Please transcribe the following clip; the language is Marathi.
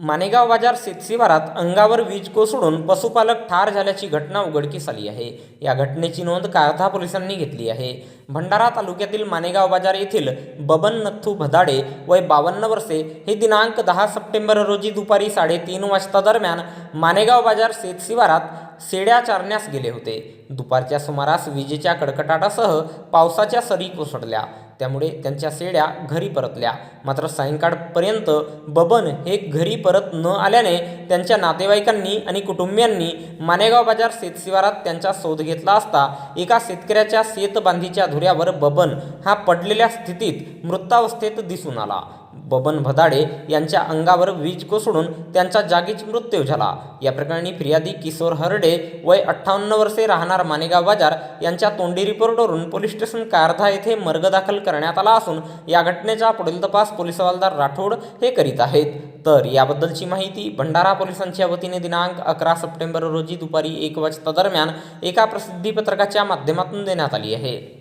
मानेगाव बाजार शेतशिवारात अंगावर वीज कोसळून पशुपालक ठार झाल्याची घटना उघडकीस आली आहे. या घटनेची नोंद कारथा पोलिसांनी घेतली आहे. भंडारा तालुक्यातील मानेगाव बाजार येथील बबन नथू भदाडे वय बावन्न वर्षे हे दिनांक दहा सप्टेंबर रोजी दुपारी साडेतीन वाजता दरम्यान मानेगाव बाजार शेतशिवारात शेड्या चारण्यास गेले होते. दुपारच्या सुमारास विजेच्या कडकडाटासह पावसाच्या सरी कोसळल्या. त्यामुळे त्यांच्या शेळ्या घरी परतल्या. मात्र सायंकाळपर्यंत बबन हे घरी परत न आल्याने त्यांच्या नातेवाईकांनी आणि कुटुंबियांनी मानेगाव बाजार शेतशिवारात त्यांचा शोध घेतला असता एका शेतकऱ्याच्या शेतबांधीच्या धुऱ्यावर बबन हा पडलेल्या स्थितीत मृतावस्थेत दिसून आला. बबन भदाडे यांच्या अंगावर वीज कोसळून त्यांचा जागीच मृत्यू झाला. या प्रकरणी फिर्यादी किशोर हरडे वय अठ्ठावन्न वर्षे राहणार मानेगाव बाजार यांच्या तोंडी रिपोर्टवरून पोलीस स्टेशन कारधा येथे मर्ग दाखल करण्यात आला असून या घटनेचा पुढील तपास पोलीस हवालदार राठोड हे करीत आहेत. तर याबद्दलची माहिती भंडारा पोलिसांच्या वतीने दिनांक अकरा सप्टेंबर रोजी दुपारी एक वाजता दरम्यान एका प्रसिद्धीपत्रकाच्या माध्यमातून देण्यात आली आहे.